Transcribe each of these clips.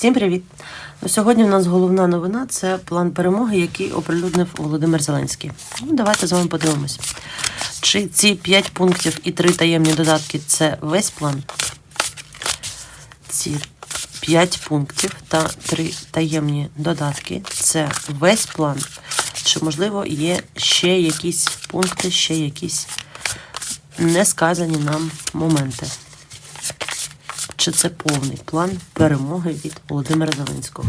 Всім привіт! Ну, Сьогодні у нас головна новина це план перемоги, який оприлюднив Володимир Зеленський. Ну, давайте з вами подивимось. Чи ці 5 пунктів і 3 таємні додатки це весь план? Ці 5 пунктів та 3 таємні додатки це весь план. Чи, можливо, є ще якісь пункти, ще якісь несказані нам моменти? Чи це повний план перемоги від Володимира Зеленського?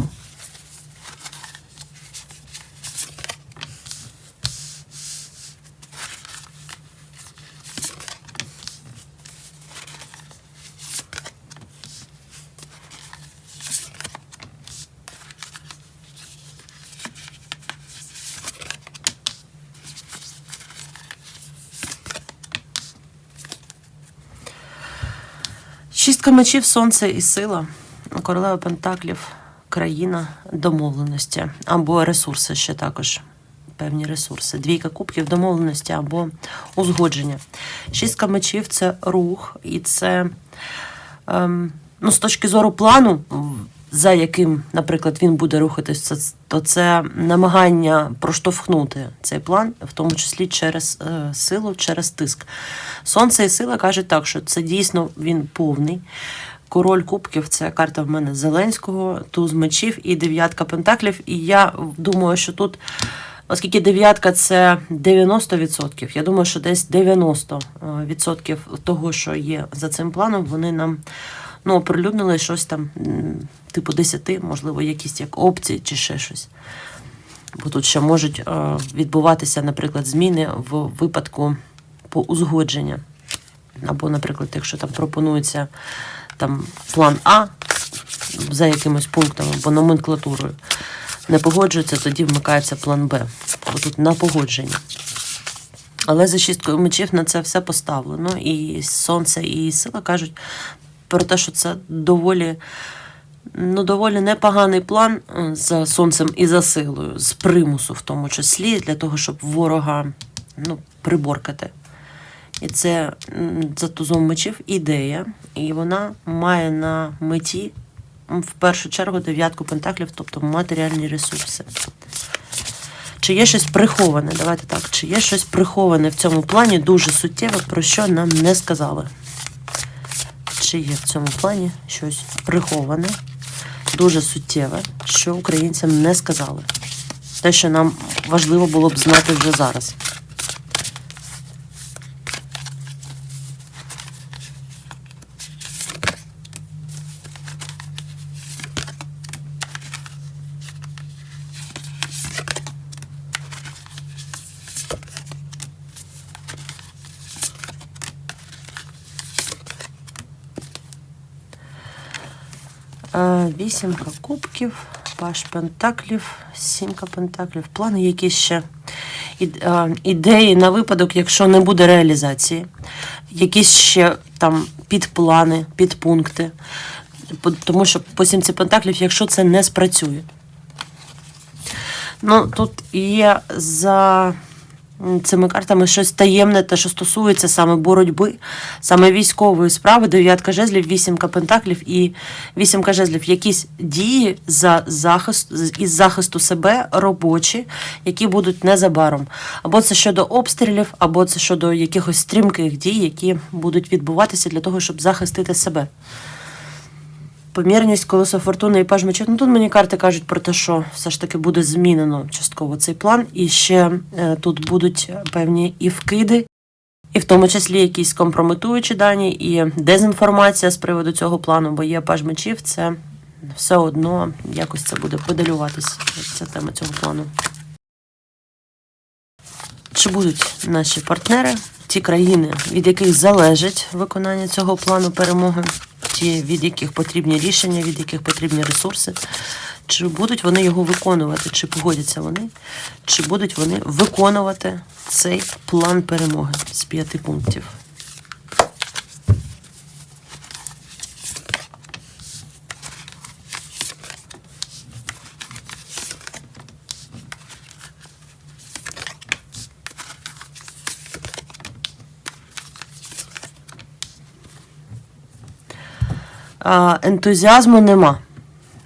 Шістка мечів, сонце і сила, королева пентаклів, країна домовленості або ресурси ще також. Певні ресурси. Двійка кубків, домовленості або узгодження. Шістка мечів це рух, і це ем, ну, з точки зору плану, за яким, наприклад, він буде рухатись, це- то це намагання проштовхнути цей план, в тому числі через е, силу, через тиск. Сонце і сила кажуть так, що це дійсно він повний. Король кубків це карта в мене Зеленського, туз мечів і дев'ятка пентаклів. І я думаю, що тут, оскільки дев'ятка це 90%, я думаю, що десь 90% того, що є за цим планом, вони нам ну, оприлюднили щось там, типу 10, можливо, якісь як опції чи ще щось. Бо тут ще можуть е, відбуватися, наприклад, зміни в випадку по узгодження. Або, наприклад, якщо там пропонується там план А за якимось пунктом або номенклатурою, не погоджується, тоді вмикається план Б. Бо тут на погодження. Але за шісткою мечів на це все поставлено. І сонце, і сила кажуть про те, що це доволі, ну, доволі непоганий план е, за сонцем і за силою, з примусу, в тому числі, для того, щоб ворога ну, приборкати. І це за тузом мечів ідея, і вона має на меті в першу чергу дев'ятку пентаклів, тобто матеріальні ресурси. Чи є щось приховане? Давайте так. Чи є щось приховане в цьому плані дуже суттєве, про що нам не сказали? Чи є в цьому плані щось приховане, дуже суттєве, що українцям не сказали? Те, що нам важливо було б знати вже зараз. Вісімка кубків, паш пентаклів, сімка пентаклів, плани якісь ще е, ідеї на випадок, якщо не буде реалізації, якісь ще там підплани, підпункти. Тому що по сімці пентаклів, якщо це не спрацює. Ну, тут є за цими картами щось таємне, те, що стосується саме боротьби, саме військової справи, дев'ятка жезлів, вісімка пентаклів і вісімка жезлів. Якісь дії за захист із захисту себе робочі, які будуть незабаром. Або це щодо обстрілів, або це щодо якихось стрімких дій, які будуть відбуватися для того, щоб захистити себе. Помірність колесо фортуни і паж. Ну тут мені карти кажуть про те, що все ж таки буде змінено частково цей план, і ще е, тут будуть певні і вкиди, і в тому числі якісь компрометуючі дані, і дезінформація з приводу цього плану, бо є паж мечів, це все одно якось це буде педалюватись, ця тема цього плану. Чи будуть наші партнери, ті країни, від яких залежить виконання цього плану перемоги, ті, від яких потрібні рішення, від яких потрібні ресурси, чи будуть вони його виконувати, чи погодяться вони, чи будуть вони виконувати цей план перемоги з п'яти пунктів? Ентузіазму нема.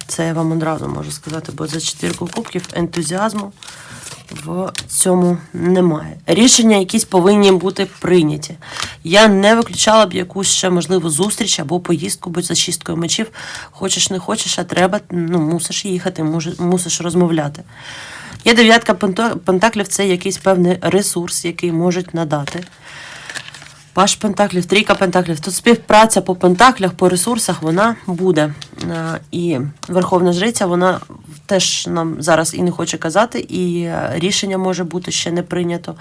Це я вам одразу можу сказати, бо за четвірку кубків ентузіазму в цьому немає. Рішення якісь повинні бути прийняті. Я не виключала б якусь ще можливу зустріч або поїздку, бо за шісткою мечів хочеш не хочеш, а треба, ну, мусиш їхати, мусиш розмовляти. Є дев'ятка пентаклів це якийсь певний ресурс, який можуть надати. Паш Пентаклів, трійка Пентаклів. Тут співпраця по Пентаклях, по ресурсах вона буде. Е, І Верховна Жриця, вона теж нам зараз і не хоче казати, і е, рішення може бути ще не прийнято,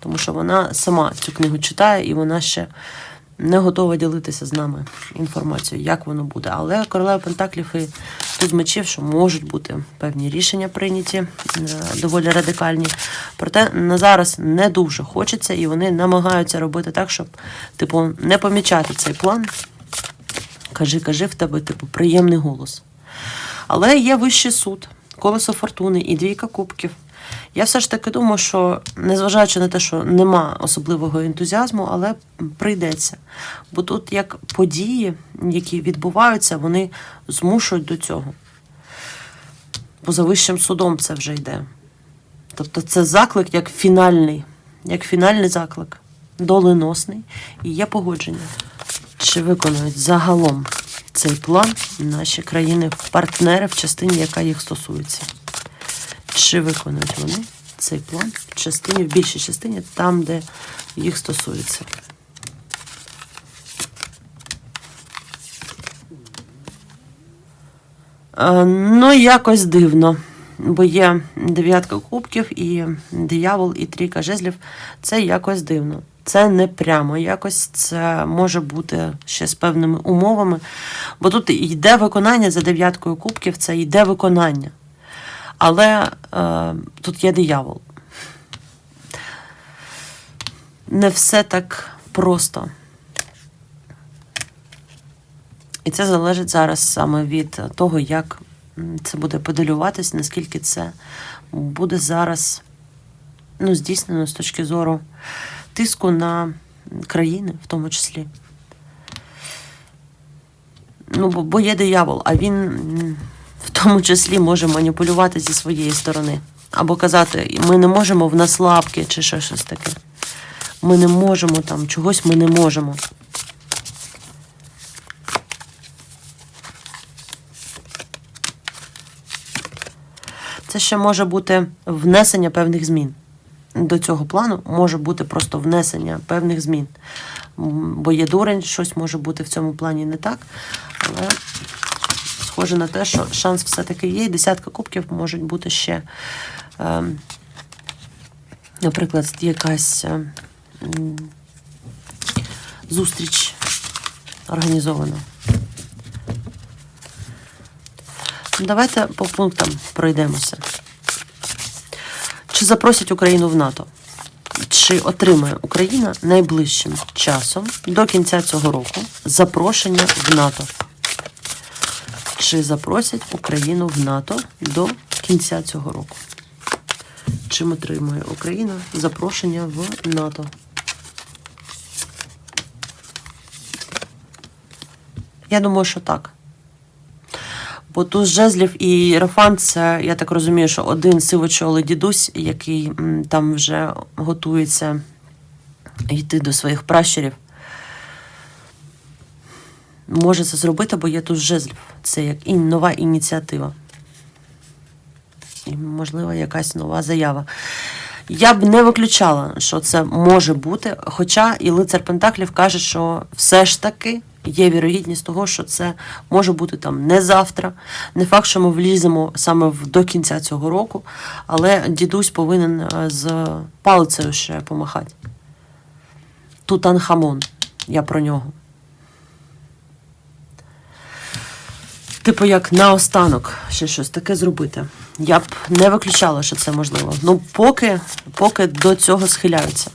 тому що вона сама цю книгу читає і вона ще не готова ділитися з нами інформацією, як воно буде. Але королева Пентаклів і тут мечів, що можуть бути певні рішення прийняті, е, доволі радикальні. Проте на зараз не дуже хочеться, і вони намагаються робити так, щоб, типу, не помічати цей план. Кажи, кажи в тебе, типу, приємний голос. Але є вищий суд, колесо фортуни і двійка кубків. Я все ж таки думаю, що незважаючи на те, що нема особливого ентузіазму, але прийдеться. Бо тут як події, які відбуваються, вони змушують до цього. Поза вищим судом це вже йде. Тобто це заклик як фінальний, як фінальний заклик, доленосний і є погодження. Чи виконують загалом цей план наші країни-партнери в частині, яка їх стосується? Чи виконують вони цей план в частині, в більшій частині, там, де їх стосується? Е, Ну, якось дивно. Бо є дев'ятка кубків і диявол, і трійка жезлів. Це якось дивно. Це не прямо. Якось це може бути ще з певними умовами. Бо тут йде виконання за дев'яткою кубків, це йде виконання. Але е, тут є диявол. Не все так просто. І це залежить зараз саме від того, як це буде подалюватись, наскільки це буде зараз ну, здійснено з точки зору тиску на країни, в тому числі. Ну, бо, є диявол, а він в тому числі може маніпулювати зі своєї сторони. Або казати, ми не можемо в нас слабки, чи ще щось таке. Ми не можемо там, чогось ми не можемо. Це ще може бути внесення певних змін. До цього плану може бути просто внесення певних змін. Бо є дурень, щось може бути в цьому плані не так. Але схоже на те, що шанс все-таки є. І десятка кубків можуть бути ще, ем, наприклад, якась ем, зустріч організована. Давайте по пунктам пройдемося. Чи запросять Україну в НАТО? Чи отримає Україна найближчим часом до кінця цього року запрошення в НАТО? Чи запросять Україну в НАТО до кінця цього року? Чим отримує Україна запрошення в НАТО? Я думаю, що так. Бо тут жезлів і Єрофан це, я так розумію, що один сивочолий дідусь, який там вже готується йти до своїх пращурів. Може це зробити, бо є тут жезлів. Це як і нова ініціатива. І, можливо, якась нова заява. Я б не виключала, що це може бути, хоча і лицар Пентаклів каже, що все ж таки є вірогідність того, що це може бути там не завтра. Не факт, що ми вліземо саме до кінця цього року, але дідусь повинен е, з палицею ще помахати. Тутанхамон. Я про нього. Типу, як наостанок ще щось таке зробити. Я б не виключала, що це можливо. Ну, поки, поки до цього схиляються.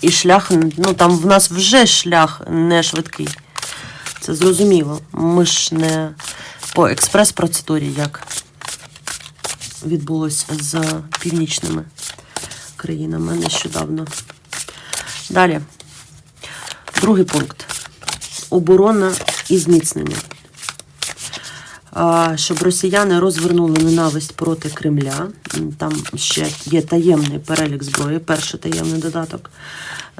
І шлях, ну там в нас вже шлях не швидкий. Це зрозуміло. Ми ж не по експрес-процедурі, як відбулось з північними країнами нещодавно. Далі. Другий пункт. Оборона і зміцнення. Щоб росіяни розвернули ненависть проти Кремля. Там ще є таємний перелік зброї, перший таємний додаток.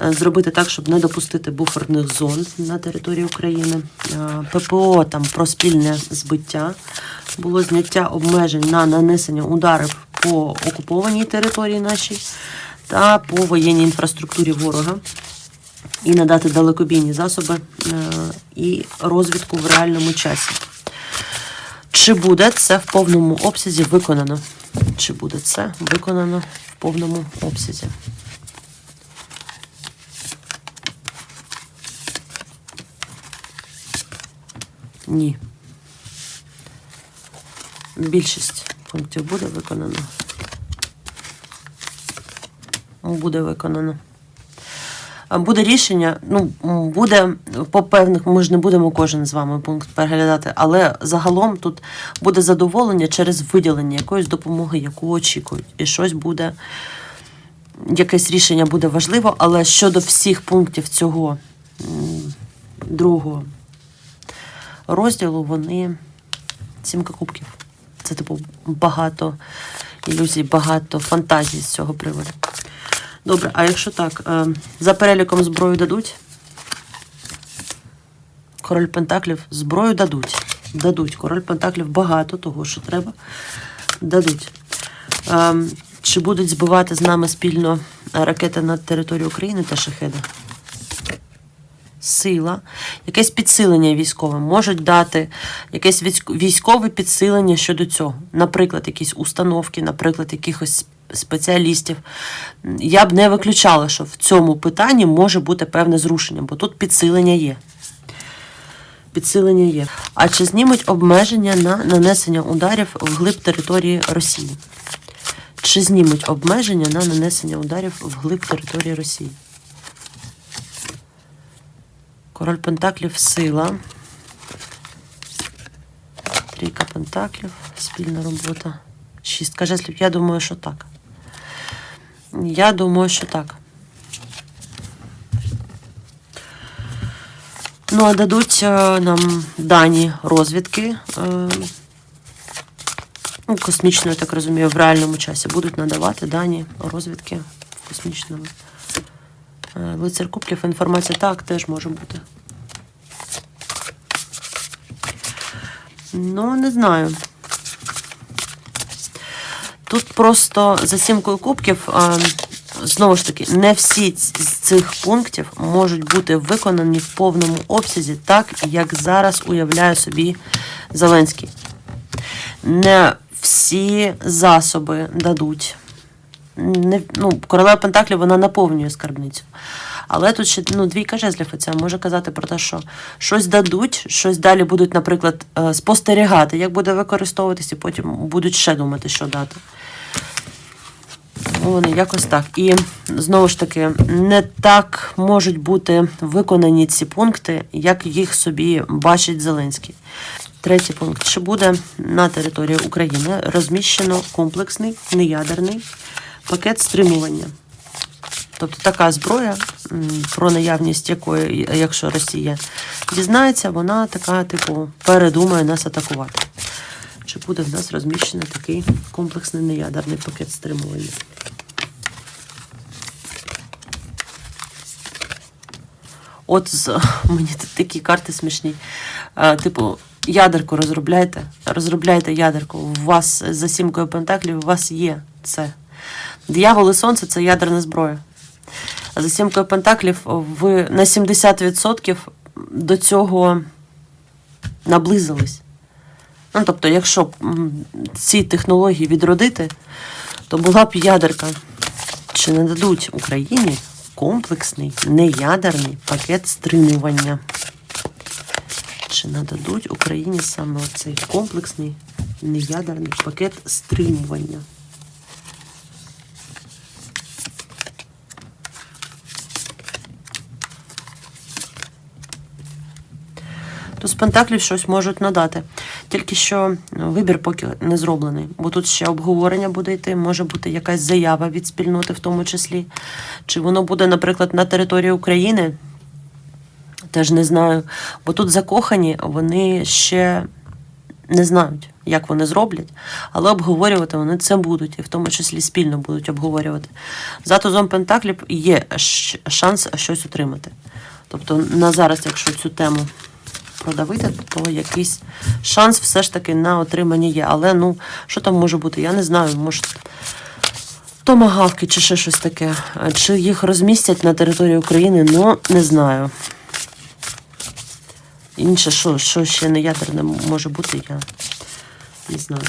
Е, Зробити так, щоб не допустити буферних зон на території України. Е, ППО там про спільне збиття. Було зняття обмежень на нанесення ударів по окупованій території нашій та по воєнній інфраструктурі ворога і надати далекобійні засоби е, і розвідку в реальному часі. Чи буде це в повному обсязі виконано? Чи буде це виконано в повному обсязі? Ні. Більшість пунктів буде виконано. Буде виконано. Буде рішення, ну буде по певних, ми ж не будемо кожен з вами пункт переглядати, але загалом тут буде задоволення через виділення якоїсь допомоги, яку очікують. І щось буде, якесь рішення буде важливо, але щодо всіх пунктів цього другого розділу, вони сімка кубків. Це типу багато ілюзій, багато фантазій з цього приводу. Добре, а якщо так, е, за переліком зброю дадуть? Король Пентаклів зброю дадуть. Дадуть. Король Пентаклів багато того, що треба. Дадуть. Е, Чи будуть збивати з нами спільно ракети над територією України та шахеди? Сила, якесь підсилення військове можуть дати якесь військове підсилення щодо цього. Наприклад, якісь установки, наприклад, якихось спеціалістів. Я б не виключала, що в цьому питанні може бути певне зрушення, бо тут підсилення є. Підсилення є. А чи знімуть обмеження на нанесення ударів вглиб території Росії? Чи знімуть обмеження на нанесення ударів вглиб території Росії? Король Пентаклів сила. Трійка Пентаклів, спільна робота. Шістка жезлів. Я думаю, що так. Я думаю, що так. Ну, а дадуть е, нам дані розвідки. е, ну, космічної, я так розумію, в реальному часі будуть надавати дані розвідки в космічному. Е, Лицар Кубків, інформація так теж може бути. Ну, не знаю. Тут просто за сімкою кубків, а, знову ж таки, не всі з цих пунктів можуть бути виконані в повному обсязі, так як зараз уявляє собі Зеленський. Не всі засоби дадуть. Не, ну, королева Пентаклів вона наповнює скарбницю. Але тут ще ну, двійка жезлів оця може казати про те, що щось дадуть, щось далі будуть, наприклад, е, спостерігати, як буде використовуватись, і потім будуть ще думати, що дати. Ну, Вони якось так. І знову ж таки, не так можуть бути виконані ці пункти, як їх собі бачить Зеленський. Третій пункт. Чи буде на території України розміщено комплексний неядерний пакет стримування? Тобто така зброя, про наявність якої, якщо Росія дізнається, вона така, типу, передумає нас атакувати. Чи буде в нас розміщений такий комплексний неядерний пакет стримування? От з, мені такі карти смішні. А, типу, ядерку розробляйте, розробляйте ядерку. У вас за сімкою пентаклів у вас є це. Диявол і сонце це ядерна зброя. За сімкою пентаклів ви на 70% до цього наблизились. Ну, тобто, якщо б ці технології відродити, то була б ядерка. Чи не дадуть Україні комплексний неядерний пакет стримування? Чи нададуть Україні саме цей комплексний неядерний пакет стримування? З Пентаклів щось можуть надати. Тільки що ну, вибір поки не зроблений, бо тут ще обговорення буде йти, може бути якась заява від спільноти, в тому числі. Чи воно буде, наприклад, на території України? Теж не знаю. Бо тут закохані, вони ще не знають, як вони зроблять, але обговорювати вони це будуть, і в тому числі спільно будуть обговорювати. За тузом Пентаклів є шанс щось отримати. Тобто на зараз, якщо цю тему продавити, то якийсь шанс все ж таки на отримання є. Але ну, що там може бути? Я не знаю. Може, томагавки чи ще щось таке. Чи їх розмістять на території України, ну не знаю. Інше, що, що ще не ядерне може бути, я не знаю.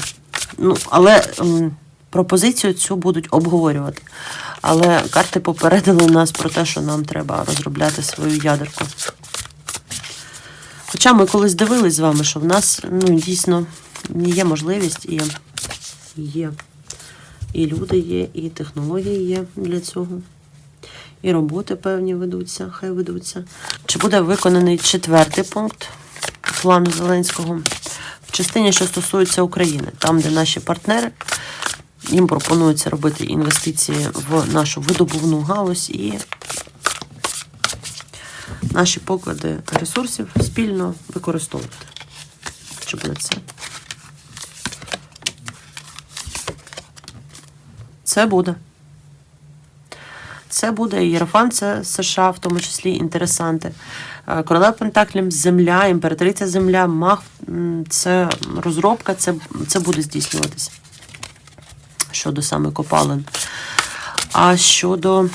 Ну, але м, пропозицію цю будуть обговорювати. Але карти попередили нас про те, що нам треба розробляти свою ядерку. Хоча ми колись дивились з вами, що в нас ну, дійсно є можливість і є. І люди є, і технології є для цього. І роботи певні ведуться, хай ведуться. Чи буде виконаний четвертий пункт плану Зеленського в частині, що стосується України, там, де наші партнери, їм пропонується робити інвестиції в нашу видобувну галузь і наші поклади ресурсів спільно використовувати. Чи буде це? Це буде. Це буде Єрофан, це США, в тому числі інтересанти. Е, Королева Пентаклів, земля, імператриця земля, маг м, це розробка, це, це буде здійснюватися. Щодо саме копалин. А щодо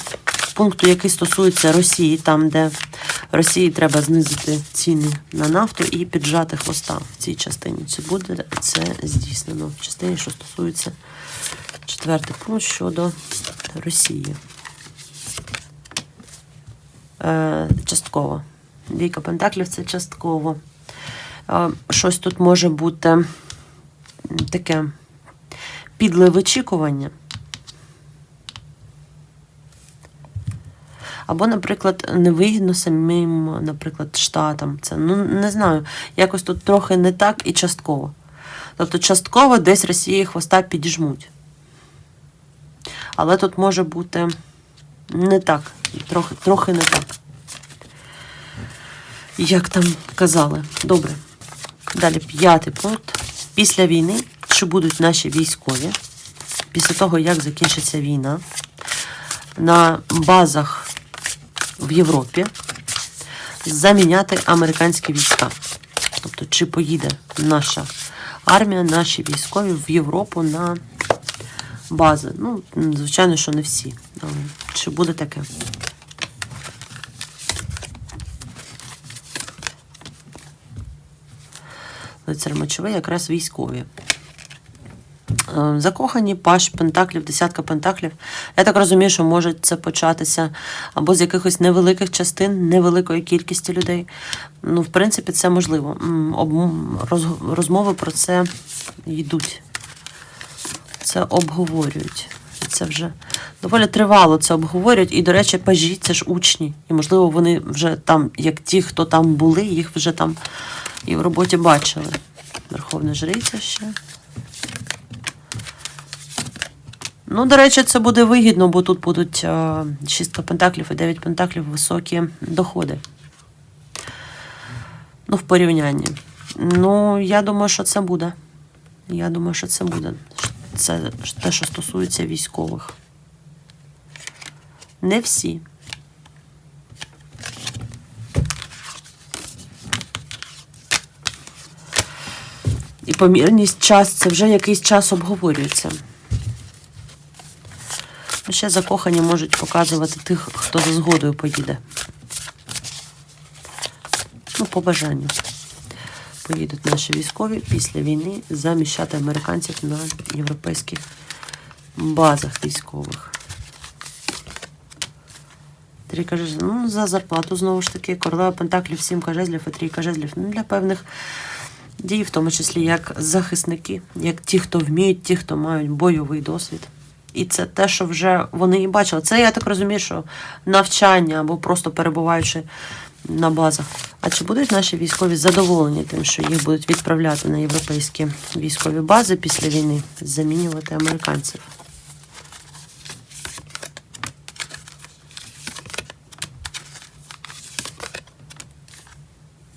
пункту, який стосується Росії, там, де Росії треба знизити ціни на нафту і піджати хвоста в цій частині. Чи буде це здійснено в частині, що стосується четвертий пункт щодо Росії. Е, частково. Двійка Пентаклів це частково. Е, щось тут може бути таке підле вичікування. Або, наприклад, невигідно самим, наприклад, штатам. Це ну не знаю, якось тут трохи не так і частково. Тобто, частково десь Росії хвоста підіжмуть. Але тут може бути не так, трохи, трохи не так. Як там казали. Добре. Далі п'ятий пункт. Після війни, чи будуть наші військові, після того, як закінчиться війна, на базах в Європі заміняти американські війська. Тобто, чи поїде наша армія, наші військові в Європу на бази. Ну, звичайно, що не всі. Але чи буде таке? Лицар мечовий якраз військові. Е, Закохані паш пентаклів, десятка пентаклів. Я так розумію, що може це початися або з якихось невеликих частин, невеликої кількості людей. Ну, в принципі, це можливо. Розмови про це йдуть. Це обговорюють. Це вже доволі тривало це обговорюють. І, до речі, пажі це ж учні. І, можливо, вони вже там, як ті, хто там були, їх вже там і в роботі бачили. Верховна жриця ще. Ну, до речі, це буде вигідно, бо тут будуть е, шістка пентаклів і дев'ять пентаклів високі доходи. Ну, в порівнянні. Ну, я думаю, що це буде. Я думаю, що це буде. Це те, що стосується військових. Не всі. І помірність час це вже якийсь час обговорюється. Ще закохані можуть показувати тих, хто за згодою поїде. Ну, по бажанню. Поїдуть наші військові після війни заміщати американців на європейських базах військових. Трійка жезлів. Ну, за зарплату знову ж таки. Королева Пентаклів, сімка жезлів і трійка жезлів. Ну, для певних дій, в тому числі як захисники, як ті, хто вміють, ті, хто мають бойовий досвід. І це те, що вже вони і бачили. Це я так розумію, що навчання або просто перебуваючи на базах. А чи будуть наші військові задоволені тим, що їх будуть відправляти на європейські військові бази після війни, замінювати американців?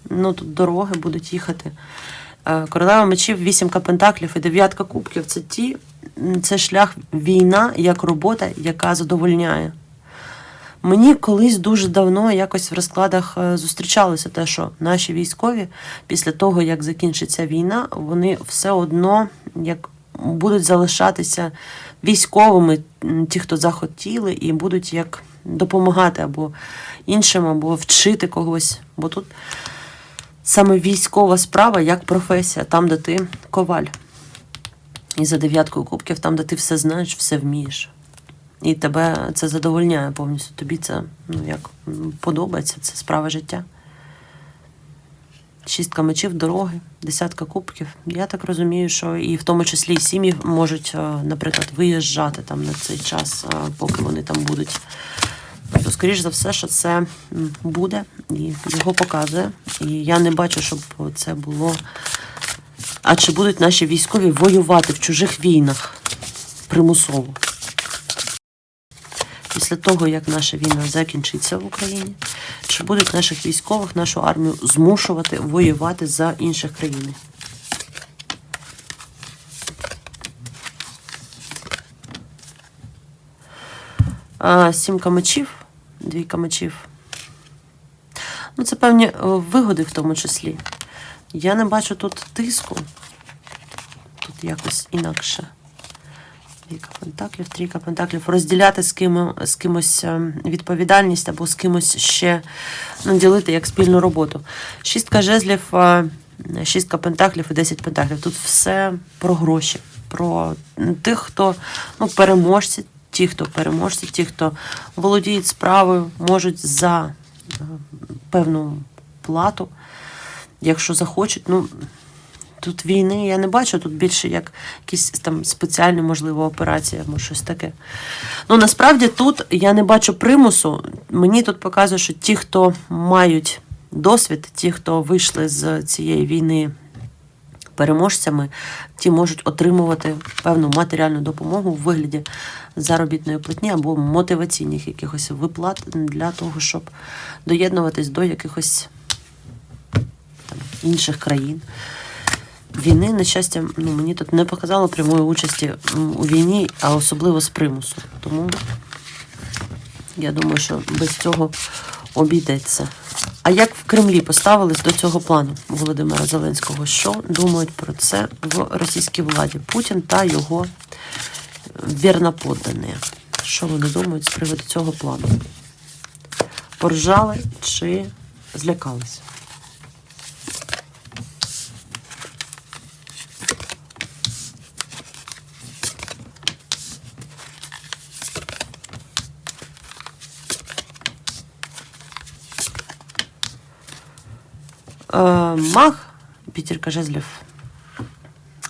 Ну, тут дороги будуть їхати Е, Королева мечів, вісімка пентаклів і дев'ятка кубків це ті, це шлях війна як робота, яка задовольняє. Мені колись дуже давно якось в розкладах е, зустрічалося те, що наші військові після того, як закінчиться війна, вони все одно як будуть залишатися військовими, ті, хто захотіли, і будуть як допомагати або іншим, або вчити когось. Бо тут саме військова справа як професія, там, де ти коваль. І за дев'яткою кубків, там, де ти все знаєш, все вмієш. І тебе це задовольняє повністю. Тобі це ну, як подобається, це справа життя. Шістка мечів, дороги, десятка кубків. Я так розумію, що і в тому числі і сім'ї можуть, е, наприклад, виїжджати там на цей час, е, поки вони там будуть. Тобто, скоріш за все, що це буде, і його показує. І я не бачу, щоб це було. А чи будуть наші військові воювати в чужих війнах примусово? Після того, як наша війна закінчиться в Україні, чи будуть наших військових, нашу армію змушувати воювати за інших країн? А, сімка мечів, двійка мечів. Ну, це певні е, вигоди в тому числі. Я не бачу тут тиску. Тут якось інакше. Двійка пентаклів, трійка пентаклів. Розділяти з, ким, з кимось е, відповідальність або з кимось ще ну, ділити як спільну роботу. Шістка жезлів, е, шістка пентаклів і десять пентаклів. Тут все про гроші, про тих, хто ну, переможці, ті, хто переможці, ті, хто володіють справою, можуть за е, певну плату, якщо захочуть. ну, Тут війни я не бачу, тут більше як якісь там спеціальні, можливо, операції або щось таке. Ну насправді тут я не бачу примусу. Мені тут показує, що ті, хто мають досвід, ті, хто вийшли з цієї війни переможцями, ті можуть отримувати певну матеріальну допомогу в вигляді заробітної платні або мотиваційних якихось виплат для того, щоб доєднуватись до якихось там, інших країн. Війни, на щастя, ну, мені тут не показало прямої участі у війні, а особливо з примусу. Тому я думаю, що без цього обійдеться. А як в Кремлі поставились до цього плану Володимира Зеленського? Що думають про це в російській владі? Путін та його вірноподдані? Що вони думають з приводу цього плану? Поржали чи злякались? Маг, п'ятірка жезлів.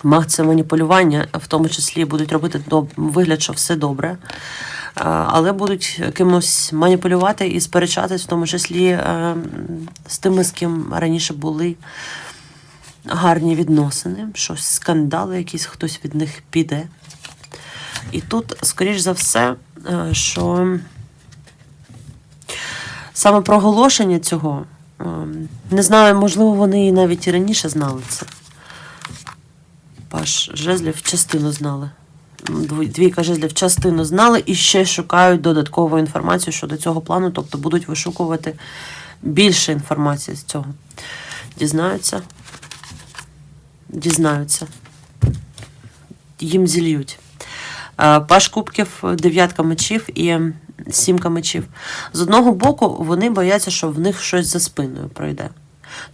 Маг це маніпулювання, в тому числі будуть робити вигляд, що все добре. Е, Але будуть кимось маніпулювати і сперечатись, в тому числі е, з тими, з ким раніше були гарні відносини, щось скандали, якісь хтось від них піде. І тут, скоріш за все, е, що саме проголошення цього, не знаю, можливо, вони і навіть і раніше знали це. Паш жезлів частину знали. Двійка жезлів частину знали і ще шукають додаткову інформацію щодо цього плану, тобто будуть вишукувати більше інформації з цього. Дізнаються. Дізнаються. Їм зільють. Е, Паш кубків, дев'ятка мечів і сімка мечів. З одного боку, вони бояться, що в них щось за спиною пройде.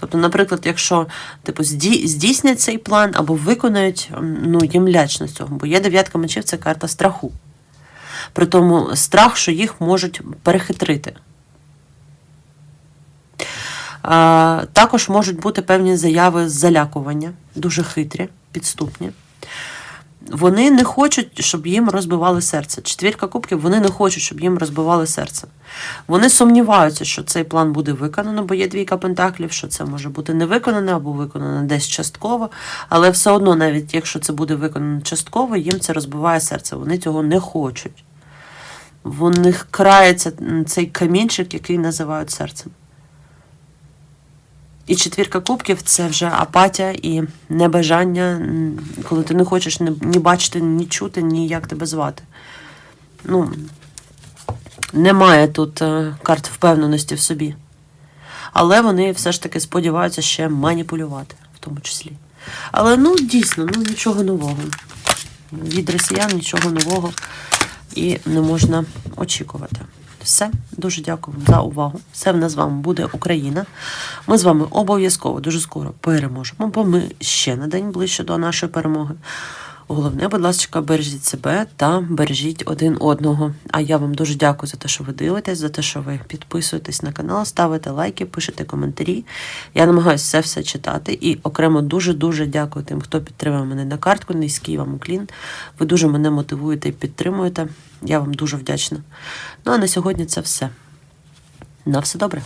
Тобто, наприклад, якщо типу, здійснять цей план або виконають, ну, їм лячно з цього, бо є дев'ятка мечів це карта страху. При тому страх, що їх можуть перехитрити. А, також можуть бути певні заяви залякування, дуже хитрі, підступні. Вони не хочуть, щоб їм розбивали серце. Четвірка кубків, вони не хочуть, щоб їм розбивали серце. Вони сумніваються, що цей план буде виконано, бо є двійка пентаклів, що це може бути не виконане або виконано десь частково. Але все одно, навіть якщо це буде виконано частково, їм це розбиває серце. Вони цього не хочуть. В них крається цей камінчик, який називають серцем. І четвірка кубків це вже апатія і небажання, коли ти не хочеш ні, бачити, ні чути, ні як тебе звати. Ну, немає тут е, карт впевненості в собі. Але вони все ж таки сподіваються ще маніпулювати, в тому числі. Але ну дійсно, ну нічого нового. Від росіян нічого нового і не можна очікувати. Все, дуже дякую вам за увагу. Все в нас з вами буде Україна. Ми з вами обов'язково дуже скоро переможемо, бо ми ще на день ближче до нашої перемоги. Головне, будь ласка, бережіть себе та бережіть один одного. А я вам дуже дякую за те, що ви дивитесь, за те, що ви підписуєтесь на канал, ставите лайки, пишете коментарі. Я намагаюся все все читати. І окремо дуже-дуже дякую тим, хто підтримує мене на картку. Низький вам уклін. Ви дуже мене мотивуєте і підтримуєте. Я вам дуже вдячна. Ну а на сьогодні це все. На все добре.